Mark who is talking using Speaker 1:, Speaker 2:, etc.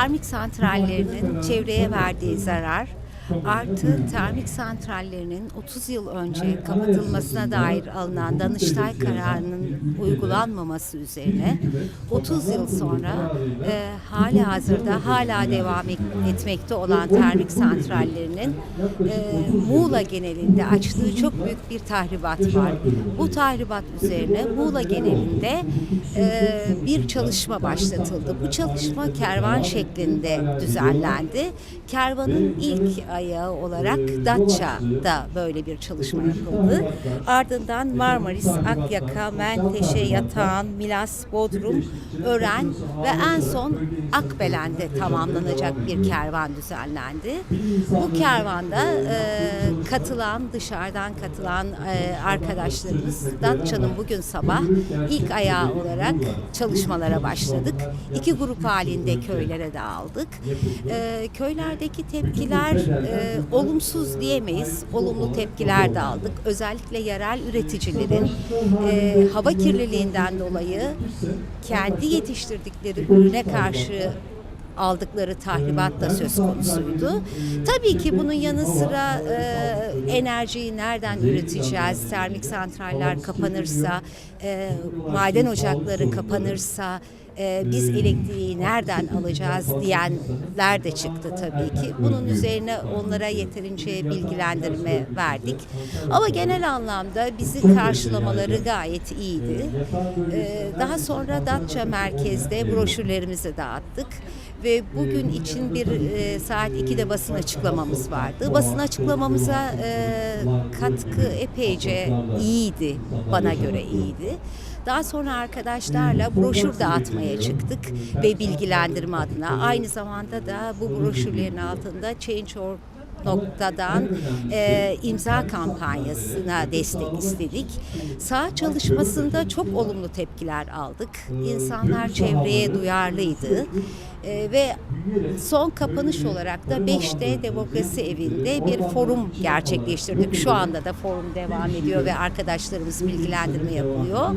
Speaker 1: termik santrallerinin çevreye verdiği zarar artı termik santrallerinin 30 yıl önce kapatılmasına dair alınan Danıştay kararının uygulanmaması üzerine 30 yıl sonra e, hali hazırda hala devam et- etmekte olan termik santrallerinin e, Muğla genelinde açtığı çok büyük bir tahribat var. Bu tahribat üzerine Muğla genelinde e, bir çalışma başlatıldı. Bu çalışma kervan şeklinde düzenlendi. Kervanın ilk ayağı olarak Datça'da böyle bir çalışma yapıldı. Ardından Marmaris, Akyaka, Menteşe, Yatağan, Milas, Bodrum, Ören ve en son Akbelen'de tamamlanacak bir kervan düzenlendi. Bu kervanda e, katılan, dışarıdan katılan e, arkadaşlarımız Datça'nın bugün sabah ilk ayağı olarak çalışmalara başladık. İki grup halinde köylere dağıldık. E, köylerdeki tepkiler e, olumsuz diyemeyiz. Olumlu tepkiler de aldık. Özellikle yerel üreticilerin e, hava kirliliğinden dolayı kendi yetiştirdikleri ürüne karşı aldıkları tahribat da söz konusuydu. Tabii ki bunun yanı sıra e, enerjiyi nereden üreteceğiz? Termik santraller kapanırsa, e, maden ocakları kapanırsa, e, biz elektriği nereden alacağız diyenler de çıktı tabii ki. Bunun üzerine onlara yeterince bilgilendirme verdik. Ama genel anlamda bizi karşılamaları gayet iyiydi. E, daha sonra Datça merkezde broşürlerimizi dağıttık ve bugün için bir e, saat 2'de basın açıklamamız vardı. Basın açıklamamıza e, katkı epeyce iyiydi, bana göre iyiydi. Daha sonra arkadaşlarla broşür dağıtmaya çıktık ve bilgilendirme adına. Aynı zamanda da bu broşürlerin altında Change.org noktadan e, imza kampanyasına destek istedik. Sağ çalışmasında çok olumlu tepkiler aldık. İnsanlar çevreye duyarlıydı. E, ve son kapanış olarak da 5D Demokrasi Evi'nde bir forum gerçekleştirdik. Şu anda da forum devam ediyor ve arkadaşlarımız bilgilendirme yapıyor.